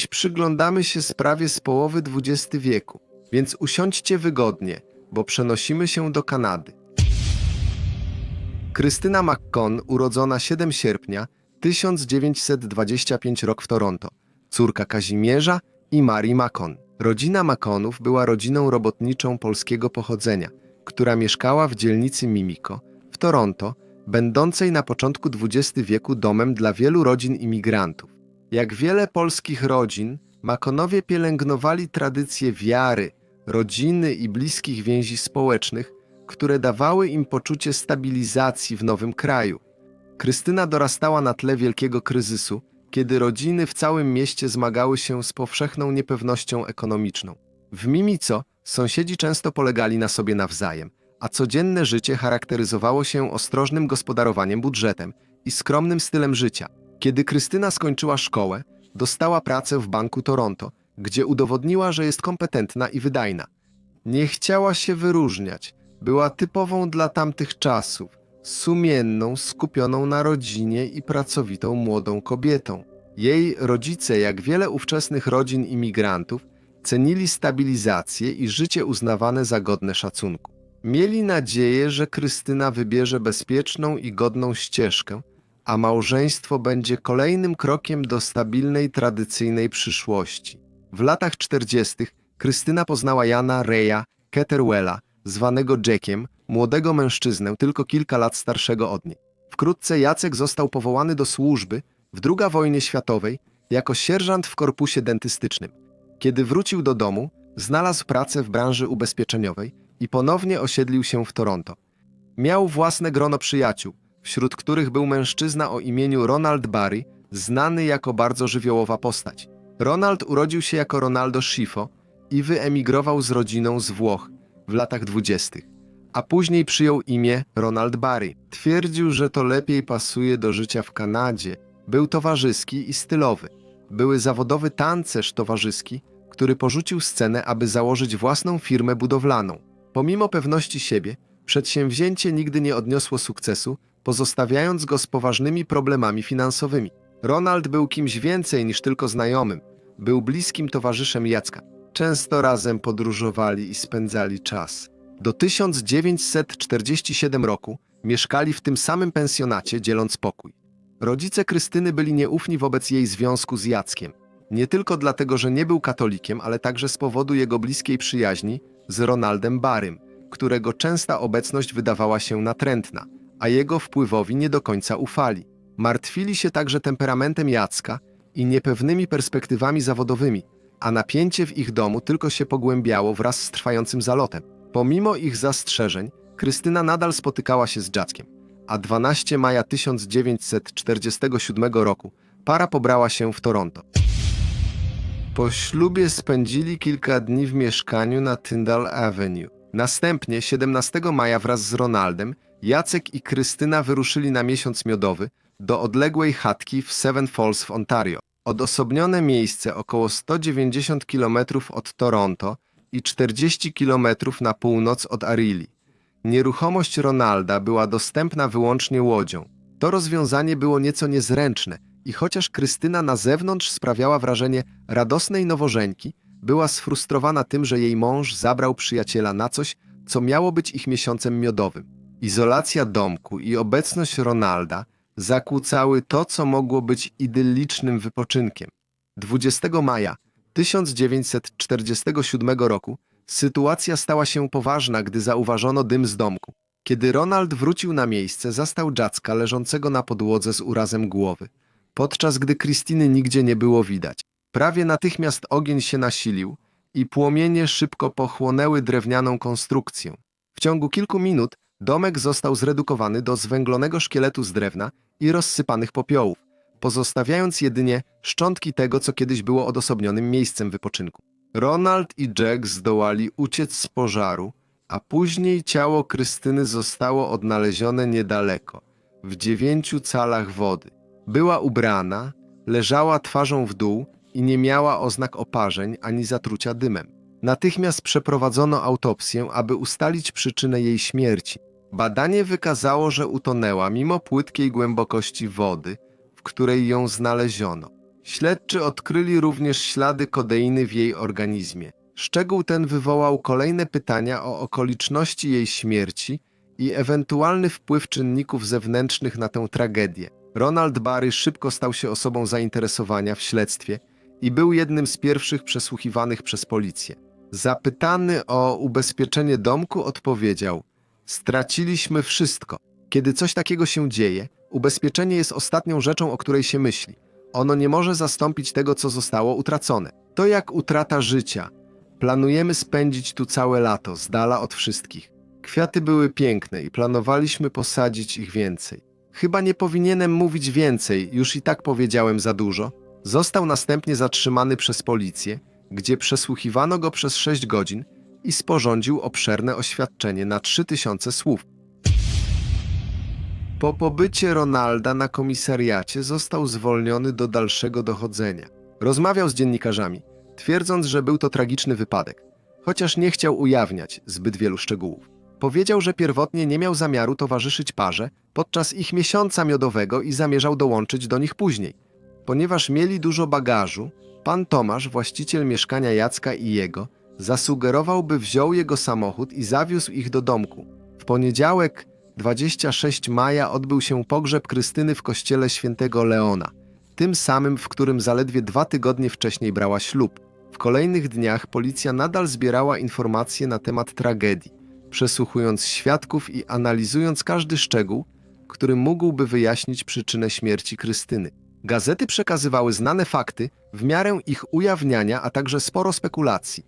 Dziś przyglądamy się sprawie z połowy XX wieku, więc usiądźcie wygodnie, bo przenosimy się do Kanady. Krystyna McCon, urodzona 7 sierpnia 1925 rok w Toronto, córka Kazimierza i Marii Macon. Rodzina Maconów była rodziną robotniczą polskiego pochodzenia, która mieszkała w dzielnicy Mimiko w Toronto, będącej na początku XX wieku domem dla wielu rodzin imigrantów. Jak wiele polskich rodzin, Makonowie pielęgnowali tradycje wiary, rodziny i bliskich więzi społecznych, które dawały im poczucie stabilizacji w nowym kraju. Krystyna dorastała na tle wielkiego kryzysu, kiedy rodziny w całym mieście zmagały się z powszechną niepewnością ekonomiczną. W Mimico sąsiedzi często polegali na sobie nawzajem, a codzienne życie charakteryzowało się ostrożnym gospodarowaniem budżetem i skromnym stylem życia. Kiedy Krystyna skończyła szkołę, dostała pracę w Banku Toronto, gdzie udowodniła, że jest kompetentna i wydajna. Nie chciała się wyróżniać, była typową dla tamtych czasów, sumienną, skupioną na rodzinie i pracowitą młodą kobietą. Jej rodzice, jak wiele ówczesnych rodzin imigrantów, cenili stabilizację i życie uznawane za godne szacunku. Mieli nadzieję, że Krystyna wybierze bezpieczną i godną ścieżkę, a małżeństwo będzie kolejnym krokiem do stabilnej, tradycyjnej przyszłości. W latach 40. Krystyna poznała Jana Reya Ketterwella, zwanego Jackiem, młodego mężczyznę, tylko kilka lat starszego od niej. Wkrótce Jacek został powołany do służby w II wojnie światowej jako sierżant w korpusie dentystycznym. Kiedy wrócił do domu, znalazł pracę w branży ubezpieczeniowej i ponownie osiedlił się w Toronto. Miał własne grono przyjaciół, wśród których był mężczyzna o imieniu Ronald Barry, znany jako bardzo żywiołowa postać. Ronald urodził się jako Ronaldo Schifo i wyemigrował z rodziną z Włoch w latach dwudziestych, a później przyjął imię Ronald Barry. Twierdził, że to lepiej pasuje do życia w Kanadzie. Był towarzyski i stylowy. Były zawodowy tancerz towarzyski, który porzucił scenę, aby założyć własną firmę budowlaną. Pomimo pewności siebie, przedsięwzięcie nigdy nie odniosło sukcesu, pozostawiając go z poważnymi problemami finansowymi. Ronald był kimś więcej niż tylko znajomym. Był bliskim towarzyszem Jacka. Często razem podróżowali i spędzali czas. Do 1947 roku mieszkali w tym samym pensjonacie, dzieląc pokój. Rodzice Krystyny byli nieufni wobec jej związku z Jackiem. Nie tylko dlatego, że nie był katolikiem, ale także z powodu jego bliskiej przyjaźni z Ronaldem Barym, którego częsta obecność wydawała się natrętna, a jego wpływowi nie do końca ufali. Martwili się także temperamentem Jacka i niepewnymi perspektywami zawodowymi, a napięcie w ich domu tylko się pogłębiało wraz z trwającym zalotem. Pomimo ich zastrzeżeń, Krystyna nadal spotykała się z Jackiem, a 12 maja 1947 roku para pobrała się w Toronto. Po ślubie spędzili kilka dni w mieszkaniu na Tyndall Avenue. Następnie 17 maja wraz z Ronaldem Jacek i Krystyna wyruszyli na miesiąc miodowy do odległej chatki w Seven Falls w Ontario. Odosobnione miejsce około 190 km od Toronto i 40 km na północ od Arili. Nieruchomość Ronalda była dostępna wyłącznie łodzią. To rozwiązanie było nieco niezręczne i chociaż Krystyna na zewnątrz sprawiała wrażenie radosnej nowożeńki, była sfrustrowana tym, że jej mąż zabrał przyjaciela na coś, co miało być ich miesiącem miodowym. Izolacja domku i obecność Ronalda zakłócały to, co mogło być idyllicznym wypoczynkiem. 20 maja 1947 roku sytuacja stała się poważna, gdy zauważono dym z domku. Kiedy Ronald wrócił na miejsce, zastał Jacka leżącego na podłodze z urazem głowy, podczas gdy Krystyny nigdzie nie było widać. Prawie natychmiast ogień się nasilił i płomienie szybko pochłonęły drewnianą konstrukcję. W ciągu kilku minut domek został zredukowany do zwęglonego szkieletu z drewna i rozsypanych popiołów, pozostawiając jedynie szczątki tego, co kiedyś było odosobnionym miejscem wypoczynku. Ronald i Jack zdołali uciec z pożaru, a później ciało Krystyny zostało odnalezione niedaleko, w dziewięciu calach wody. Była ubrana, leżała twarzą w dół i nie miała oznak oparzeń ani zatrucia dymem. Natychmiast przeprowadzono autopsję, aby ustalić przyczynę jej śmierci. Badanie wykazało, że utonęła mimo płytkiej głębokości wody, w której ją znaleziono. Śledczy odkryli również ślady kodeiny w jej organizmie. Szczegół ten wywołał kolejne pytania o okoliczności jej śmierci i ewentualny wpływ czynników zewnętrznych na tę tragedię. Ronald Barry szybko stał się osobą zainteresowania w śledztwie i był jednym z pierwszych przesłuchiwanych przez policję. Zapytany o ubezpieczenie domku, odpowiedział: Straciliśmy wszystko. Kiedy coś takiego się dzieje, ubezpieczenie jest ostatnią rzeczą, o której się myśli. Ono nie może zastąpić tego, co zostało utracone. To jak utrata życia. Planujemy spędzić tu całe lato, z dala od wszystkich. Kwiaty były piękne i planowaliśmy posadzić ich więcej. Chyba nie powinienem mówić więcej, już i tak powiedziałem za dużo. Został następnie zatrzymany przez policję, gdzie przesłuchiwano go przez 6 godzin i sporządził obszerne oświadczenie na 3000 słów. Po pobycie Ronalda na komisariacie został zwolniony do dalszego dochodzenia. Rozmawiał z dziennikarzami, twierdząc, że był to tragiczny wypadek, chociaż nie chciał ujawniać zbyt wielu szczegółów. Powiedział, że pierwotnie nie miał zamiaru towarzyszyć parze podczas ich miesiąca miodowego i zamierzał dołączyć do nich później. Ponieważ mieli dużo bagażu, pan Tomasz, właściciel mieszkania Jacka i jego, zasugerował, by wziął jego samochód i zawiózł ich do domku. W poniedziałek 26 maja odbył się pogrzeb Krystyny w kościele świętego Leona, tym samym, w którym zaledwie dwa tygodnie wcześniej brała ślub. W kolejnych dniach policja nadal zbierała informacje na temat tragedii, przesłuchując świadków i analizując każdy szczegół, który mógłby wyjaśnić przyczynę śmierci Krystyny. Gazety przekazywały znane fakty w miarę ich ujawniania, a także sporo spekulacji.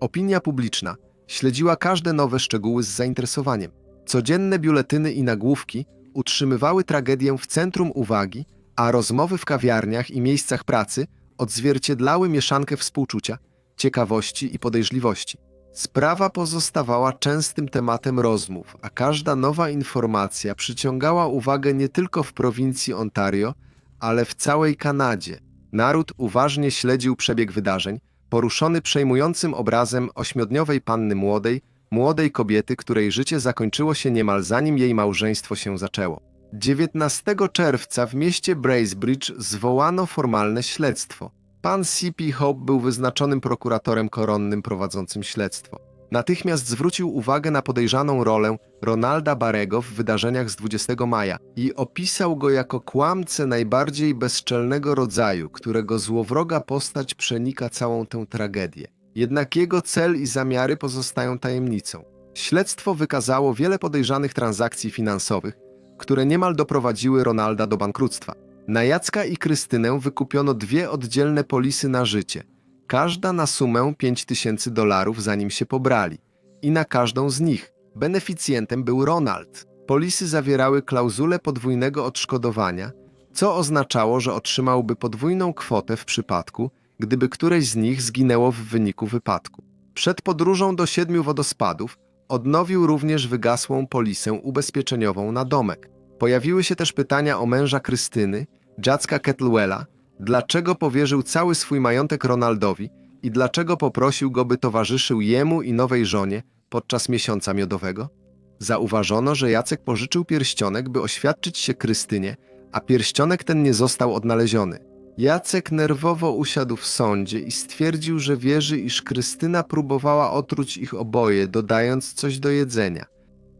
Opinia publiczna śledziła każde nowe szczegóły z zainteresowaniem. Codzienne biuletyny i nagłówki utrzymywały tragedię w centrum uwagi, a rozmowy w kawiarniach i miejscach pracy odzwierciedlały mieszankę współczucia, ciekawości i podejrzliwości. Sprawa pozostawała częstym tematem rozmów, a każda nowa informacja przyciągała uwagę nie tylko w prowincji Ontario, ale w całej Kanadzie. Naród uważnie śledził przebieg wydarzeń, poruszony przejmującym obrazem ośmiodniowej panny młodej, młodej kobiety, której życie zakończyło się niemal zanim jej małżeństwo się zaczęło. 19 czerwca w mieście Bracebridge zwołano formalne śledztwo. Pan C.P. Hope był wyznaczonym prokuratorem koronnym prowadzącym śledztwo. Natychmiast zwrócił uwagę na podejrzaną rolę Ronalda Barego w wydarzeniach z 20 maja i opisał go jako kłamcę najbardziej bezczelnego rodzaju, którego złowroga postać przenika całą tę tragedię. Jednak jego cel i zamiary pozostają tajemnicą. Śledztwo wykazało wiele podejrzanych transakcji finansowych, które niemal doprowadziły Ronalda do bankructwa. Na Jacka i Krystynę wykupiono dwie oddzielne polisy na życie, każda na sumę 5000 dolarów zanim się pobrali. I na każdą z nich beneficjentem był Ronald. Polisy zawierały klauzulę podwójnego odszkodowania, co oznaczało, że otrzymałby podwójną kwotę w przypadku, gdyby któreś z nich zginęło w wyniku wypadku. Przed podróżą do siedmiu wodospadów odnowił również wygasłą polisę ubezpieczeniową na domek. Pojawiły się też pytania o męża Krystyny, Jacka Kettlewella, dlaczego powierzył cały swój majątek Ronaldowi i dlaczego poprosił go, by towarzyszył jemu i nowej żonie podczas miesiąca miodowego. Zauważono, że Jacek pożyczył pierścionek, by oświadczyć się Krystynie, a pierścionek ten nie został odnaleziony. Jacek nerwowo usiadł w sądzie i stwierdził, że wierzy, iż Krystyna próbowała otruć ich oboje, dodając coś do jedzenia.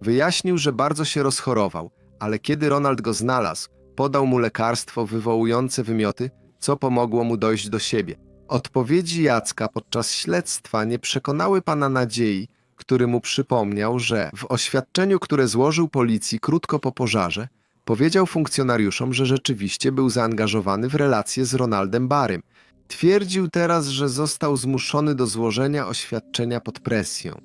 Wyjaśnił, że bardzo się rozchorował, ale kiedy Ronald go znalazł, podał mu lekarstwo wywołujące wymioty, co pomogło mu dojść do siebie. Odpowiedzi Jacka podczas śledztwa nie przekonały pana nadziei, który mu przypomniał, że w oświadczeniu, które złożył policji krótko po pożarze, powiedział funkcjonariuszom, że rzeczywiście był zaangażowany w relacje z Ronaldem Barym. Twierdził teraz, że został zmuszony do złożenia oświadczenia pod presją.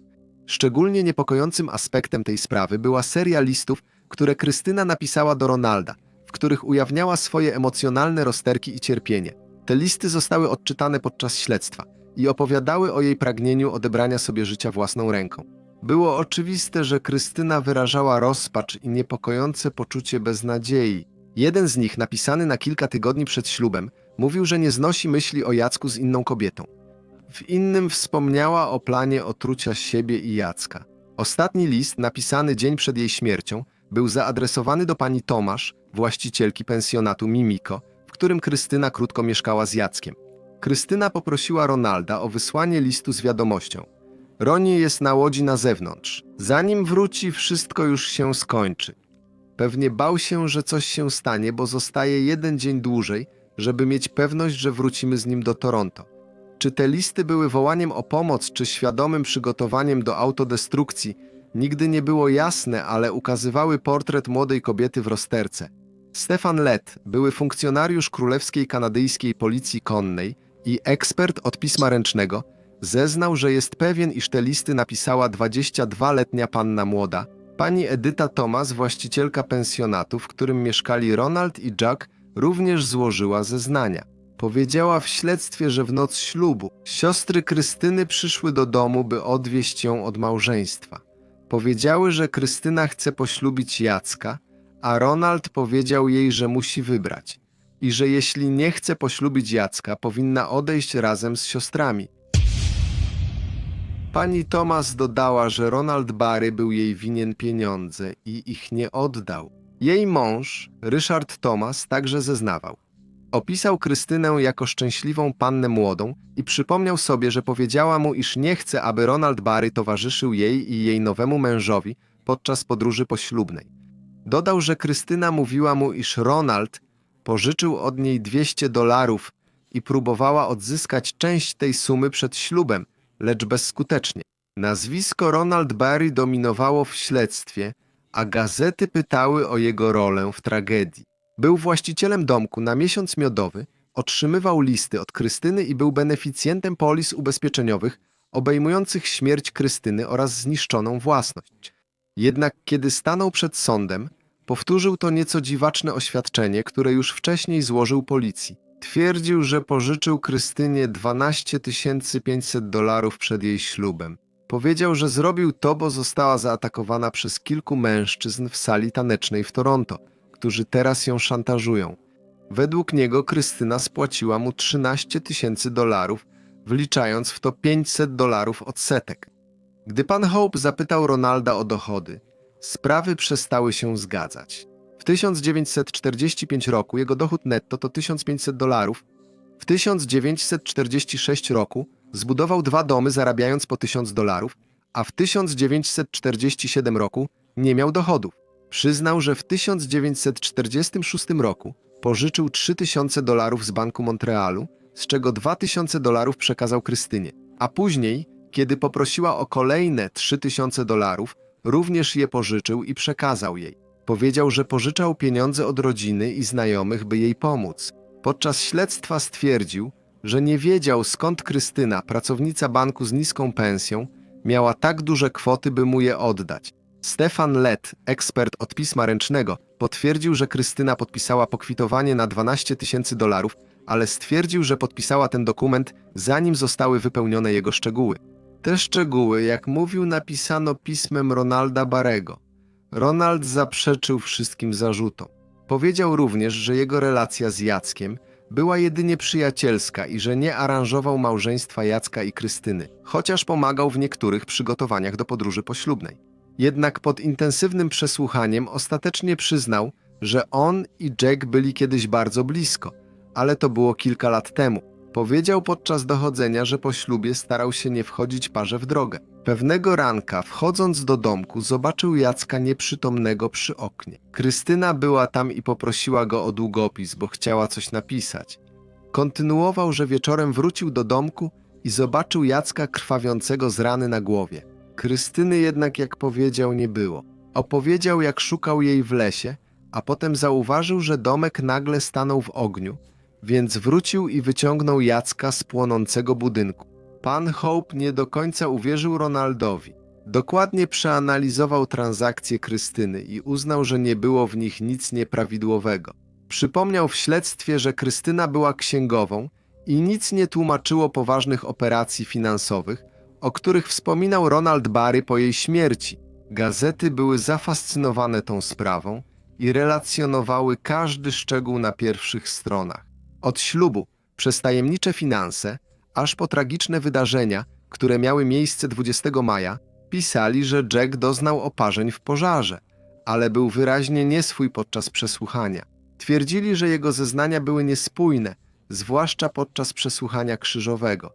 Szczególnie niepokojącym aspektem tej sprawy była seria listów, które Krystyna napisała do Ronalda, w których ujawniała swoje emocjonalne rozterki i cierpienie. Te listy zostały odczytane podczas śledztwa i opowiadały o jej pragnieniu odebrania sobie życia własną ręką. Było oczywiste, że Krystyna wyrażała rozpacz i niepokojące poczucie beznadziei. Jeden z nich, napisany na kilka tygodni przed ślubem, mówił, że nie znosi myśli o Jacku z inną kobietą. W innym wspomniała o planie otrucia siebie i Jacka. Ostatni list, napisany dzień przed jej śmiercią, był zaadresowany do pani Tomasz, właścicielki pensjonatu Mimiko, w którym Krystyna krótko mieszkała z Jackiem. Krystyna poprosiła Ronalda o wysłanie listu z wiadomością. Roni jest na łodzi na zewnątrz. Zanim wróci, wszystko już się skończy. Pewnie bał się, że coś się stanie, bo zostaje jeden dzień dłużej, żeby mieć pewność, że wrócimy z nim do Toronto. Czy te listy były wołaniem o pomoc, czy świadomym przygotowaniem do autodestrukcji, nigdy nie było jasne, ale ukazywały portret młodej kobiety w rozterce. Stefan Lett, były funkcjonariusz Królewskiej Kanadyjskiej Policji Konnej i ekspert od pisma ręcznego, zeznał, że jest pewien, iż te listy napisała 22-letnia panna młoda, pani Edyta Thomas, właścicielka pensjonatu, w którym mieszkali Ronald i Jack, również złożyła zeznania. Powiedziała w śledztwie, że w noc ślubu siostry Krystyny przyszły do domu, by odwieść ją od małżeństwa. Powiedziały, że Krystyna chce poślubić Jacka, a Ronald powiedział jej, że musi wybrać i że jeśli nie chce poślubić Jacka, powinna odejść razem z siostrami. Pani Thomas dodała, że Ronald Barry był jej winien pieniądze i ich nie oddał. Jej mąż, Ryszard Thomas, także zeznawał. Opisał Krystynę jako szczęśliwą pannę młodą i przypomniał sobie, że powiedziała mu, iż nie chce, aby Ronald Barry towarzyszył jej i jej nowemu mężowi podczas podróży poślubnej. Dodał, że Krystyna mówiła mu, iż Ronald pożyczył od niej 200 dolarów i próbowała odzyskać część tej sumy przed ślubem, lecz bezskutecznie. Nazwisko Ronald Barry dominowało w śledztwie, a gazety pytały o jego rolę w tragedii. Był właścicielem domku na miesiąc miodowy, otrzymywał listy od Krystyny i był beneficjentem polis ubezpieczeniowych obejmujących śmierć Krystyny oraz zniszczoną własność. Jednak kiedy stanął przed sądem, powtórzył to nieco dziwaczne oświadczenie, które już wcześniej złożył policji. Twierdził, że pożyczył Krystynie 12 500 dolarów przed jej ślubem. Powiedział, że zrobił to, bo została zaatakowana przez kilku mężczyzn w sali tanecznej w Toronto, którzy teraz ją szantażują. Według niego Krystyna spłaciła mu 13 tysięcy dolarów, wliczając w to 500 dolarów odsetek. Gdy pan Hope zapytał Ronalda o dochody, sprawy przestały się zgadzać. W 1945 roku jego dochód netto to 1500 dolarów. W 1946 roku zbudował dwa domy zarabiając po 1000 dolarów, a w 1947 roku nie miał dochodów. Przyznał, że w 1946 roku pożyczył 3000 dolarów z Banku Montrealu, z czego 2000 dolarów przekazał Krystynie, a później, kiedy poprosiła o kolejne 3000 dolarów, również je pożyczył i przekazał jej. Powiedział, że pożyczał pieniądze od rodziny i znajomych, by jej pomóc. Podczas śledztwa stwierdził, że nie wiedział skąd Krystyna, pracownica banku z niską pensją, miała tak duże kwoty, by mu je oddać. Stefan Lett, ekspert od pisma ręcznego, potwierdził, że Krystyna podpisała pokwitowanie na 12 tysięcy dolarów, ale stwierdził, że podpisała ten dokument, zanim zostały wypełnione jego szczegóły. Te szczegóły, jak mówił, napisano pismem Ronalda Barego. Ronald zaprzeczył wszystkim zarzutom. Powiedział również, że jego relacja z Jackiem była jedynie przyjacielska i że nie aranżował małżeństwa Jacka i Krystyny, chociaż pomagał w niektórych przygotowaniach do podróży poślubnej. Jednak pod intensywnym przesłuchaniem ostatecznie przyznał, że on i Jack byli kiedyś bardzo blisko, ale to było kilka lat temu. Powiedział podczas dochodzenia, że po ślubie starał się nie wchodzić parze w drogę. Pewnego ranka, wchodząc do domku, zobaczył Jacka nieprzytomnego przy oknie. Krystyna była tam i poprosiła go o długopis, bo chciała coś napisać. Kontynuował, że wieczorem wrócił do domku i zobaczył Jacka krwawiącego z rany na głowie. Krystyny jednak, jak powiedział, nie było. Opowiedział, jak szukał jej w lesie, a potem zauważył, że domek nagle stanął w ogniu, więc wrócił i wyciągnął Jacka z płonącego budynku. Pan Hope nie do końca uwierzył Ronaldowi. Dokładnie przeanalizował transakcje Krystyny i uznał, że nie było w nich nic nieprawidłowego. Przypomniał w śledztwie, że Krystyna była księgową i nic nie tłumaczyło poważnych operacji finansowych, o których wspominał Ronald Barry po jej śmierci. Gazety były zafascynowane tą sprawą i relacjonowały każdy szczegół na pierwszych stronach. Od ślubu, przez tajemnicze finanse, aż po tragiczne wydarzenia, które miały miejsce 20 maja, pisali, że Jack doznał oparzeń w pożarze, ale był wyraźnie nieswój podczas przesłuchania. Twierdzili, że jego zeznania były niespójne, zwłaszcza podczas przesłuchania krzyżowego.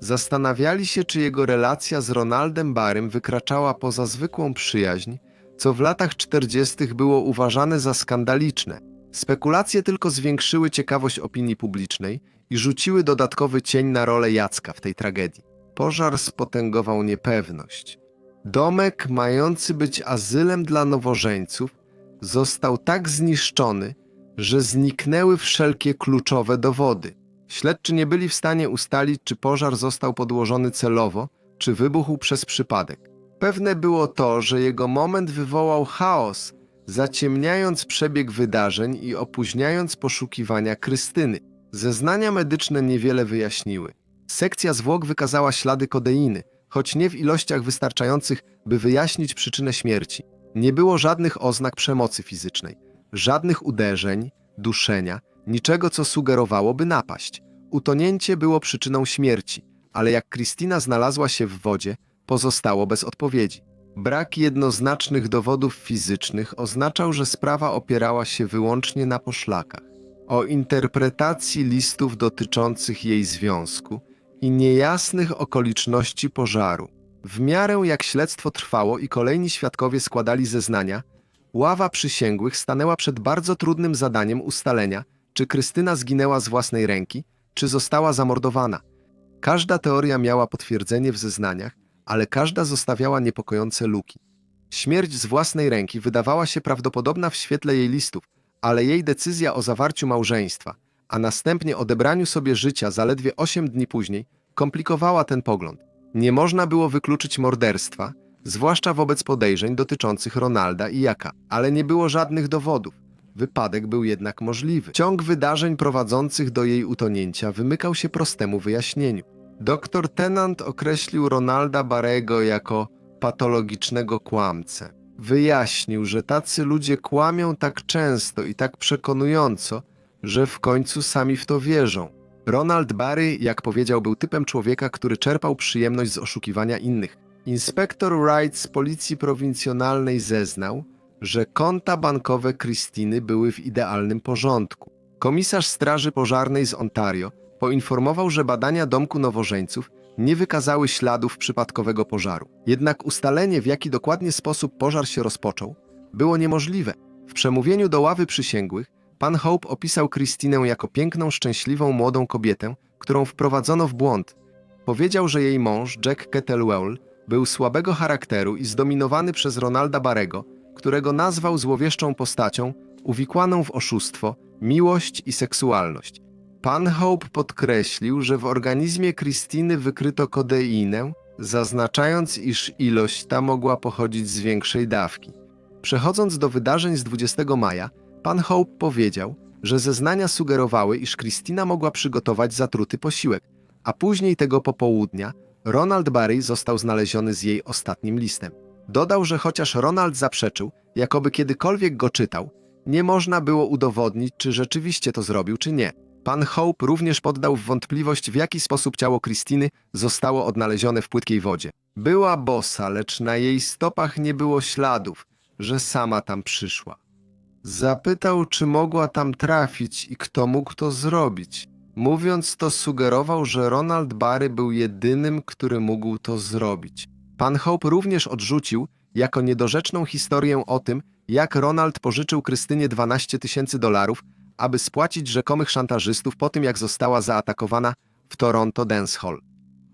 Zastanawiali się, czy jego relacja z Ronaldem Barym wykraczała poza zwykłą przyjaźń, co w latach 40. było uważane za skandaliczne. Spekulacje tylko zwiększyły ciekawość opinii publicznej i rzuciły dodatkowy cień na rolę Jacka w tej tragedii. Pożar spotęgował niepewność. Domek, mający być azylem dla nowożeńców, został tak zniszczony, że zniknęły wszelkie kluczowe dowody. Śledczy nie byli w stanie ustalić, czy pożar został podłożony celowo, czy wybuchł przez przypadek. Pewne było to, że jego moment wywołał chaos, zaciemniając przebieg wydarzeń i opóźniając poszukiwania Krystyny. Zeznania medyczne niewiele wyjaśniły. Sekcja zwłok wykazała ślady kodeiny, choć nie w ilościach wystarczających, by wyjaśnić przyczynę śmierci. Nie było żadnych oznak przemocy fizycznej, żadnych uderzeń, duszenia, niczego, co sugerowałoby napaść. Utonięcie było przyczyną śmierci, ale jak Kristina znalazła się w wodzie, pozostało bez odpowiedzi. Brak jednoznacznych dowodów fizycznych oznaczał, że sprawa opierała się wyłącznie na poszlakach. O interpretacji listów dotyczących jej związku i niejasnych okoliczności pożaru. W miarę jak śledztwo trwało i kolejni świadkowie składali zeznania, ława przysięgłych stanęła przed bardzo trudnym zadaniem ustalenia, czy Krystyna zginęła z własnej ręki, czy została zamordowana. Każda teoria miała potwierdzenie w zeznaniach, ale każda zostawiała niepokojące luki. Śmierć z własnej ręki wydawała się prawdopodobna w świetle jej listów, ale jej decyzja o zawarciu małżeństwa, a następnie odebraniu sobie życia zaledwie 8 dni później, komplikowała ten pogląd. Nie można było wykluczyć morderstwa, zwłaszcza wobec podejrzeń dotyczących Ronalda i Jaka, ale nie było żadnych dowodów. Wypadek był jednak możliwy. Ciąg wydarzeń prowadzących do jej utonięcia wymykał się prostemu wyjaśnieniu. Doktor Tennant określił Ronalda Barego jako patologicznego kłamcę. Wyjaśnił, że tacy ludzie kłamią tak często i tak przekonująco, że w końcu sami w to wierzą. Ronald Barry, jak powiedział, był typem człowieka, który czerpał przyjemność z oszukiwania innych. Inspektor Wright z policji prowincjonalnej zeznał, że konta bankowe Krystyny były w idealnym porządku. Komisarz Straży Pożarnej z Ontario poinformował, że badania domku nowożeńców nie wykazały śladów przypadkowego pożaru. Jednak ustalenie, w jaki dokładnie sposób pożar się rozpoczął, było niemożliwe. W przemówieniu do ławy przysięgłych pan Hope opisał Krystynę jako piękną, szczęśliwą młodą kobietę, którą wprowadzono w błąd. Powiedział, że jej mąż, Jack Kettlewell, był słabego charakteru i zdominowany przez Ronalda Barego, którego nazwał złowieszczą postacią, uwikłaną w oszustwo, miłość i seksualność. Pan Hope podkreślił, że w organizmie Krystyny wykryto kodeinę, zaznaczając, iż ilość ta mogła pochodzić z większej dawki. Przechodząc do wydarzeń z 20 maja, pan Hope powiedział, że zeznania sugerowały, iż Krystyna mogła przygotować zatruty posiłek, a później tego popołudnia Ronald Barry został znaleziony z jej ostatnim listem. Dodał, że chociaż Ronald zaprzeczył, jakoby kiedykolwiek go czytał, nie można było udowodnić, czy rzeczywiście to zrobił, czy nie. Pan Hope również poddał w wątpliwość, w jaki sposób ciało Krystyny zostało odnalezione w płytkiej wodzie. Była bosa, lecz na jej stopach nie było śladów, że sama tam przyszła. Zapytał, czy mogła tam trafić i kto mógł to zrobić. Mówiąc to, sugerował, że Ronald Barry był jedynym, który mógł to zrobić. Pan Hope również odrzucił jako niedorzeczną historię o tym, jak Ronald pożyczył Krystynie 12 tysięcy dolarów, aby spłacić rzekomych szantażystów po tym, jak została zaatakowana w Toronto Dance Hall.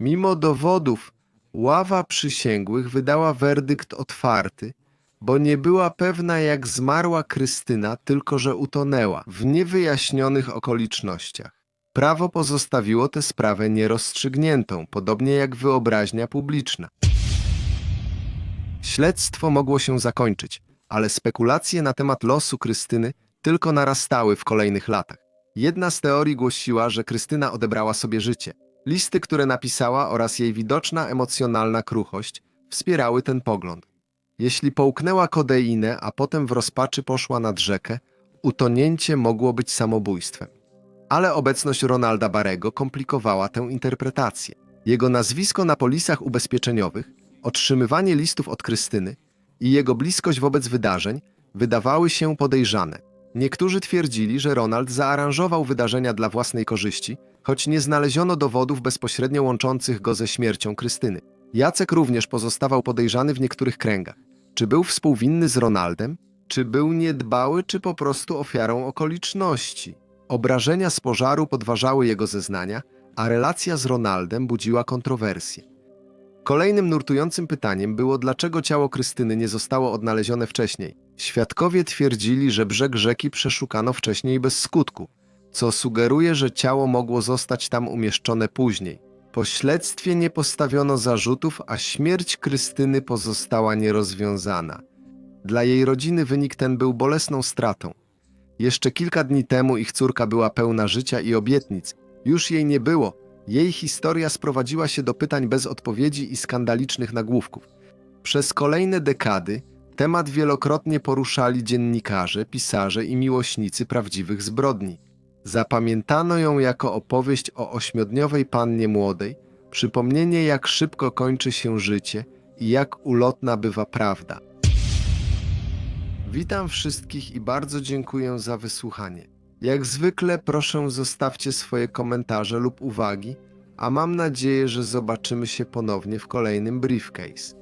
Mimo dowodów, ława przysięgłych wydała werdykt otwarty, bo nie była pewna, jak zmarła Krystyna, tylko że utonęła w niewyjaśnionych okolicznościach. Prawo pozostawiło tę sprawę nierozstrzygniętą, podobnie jak wyobraźnia publiczna. Śledztwo mogło się zakończyć, ale spekulacje na temat losu Krystyny tylko narastały w kolejnych latach. Jedna z teorii głosiła, że Krystyna odebrała sobie życie. Listy, które napisała oraz jej widoczna emocjonalna kruchość wspierały ten pogląd. Jeśli połknęła kodeinę, a potem w rozpaczy poszła nad rzekę, utonięcie mogło być samobójstwem. Ale obecność Ronalda Barego komplikowała tę interpretację. Jego nazwisko na polisach ubezpieczeniowych, otrzymywanie listów od Krystyny i jego bliskość wobec wydarzeń wydawały się podejrzane. Niektórzy twierdzili, że Ronald zaaranżował wydarzenia dla własnej korzyści, choć nie znaleziono dowodów bezpośrednio łączących go ze śmiercią Krystyny. Jacek również pozostawał podejrzany w niektórych kręgach. Czy był współwinny z Ronaldem? Czy był niedbały, czy po prostu ofiarą okoliczności? Obrażenia z pożaru podważały jego zeznania, a relacja z Ronaldem budziła kontrowersje. Kolejnym nurtującym pytaniem było, dlaczego ciało Krystyny nie zostało odnalezione wcześniej. Świadkowie twierdzili, że brzeg rzeki przeszukano wcześniej bez skutku, co sugeruje, że ciało mogło zostać tam umieszczone później. Po śledztwie nie postawiono zarzutów, a śmierć Krystyny pozostała nierozwiązana. Dla jej rodziny wynik ten był bolesną stratą. Jeszcze kilka dni temu ich córka była pełna życia i obietnic. Już jej nie było. Jej historia sprowadziła się do pytań bez odpowiedzi i skandalicznych nagłówków. Przez kolejne dekady temat wielokrotnie poruszali dziennikarze, pisarze i miłośnicy prawdziwych zbrodni. Zapamiętano ją jako opowieść o ośmiodniowej pannie młodej, przypomnienie jak szybko kończy się życie i jak ulotna bywa prawda. Witam wszystkich i bardzo dziękuję za wysłuchanie. Jak zwykle proszę zostawcie swoje komentarze lub uwagi, a mam nadzieję, że zobaczymy się ponownie w kolejnym Briefcase.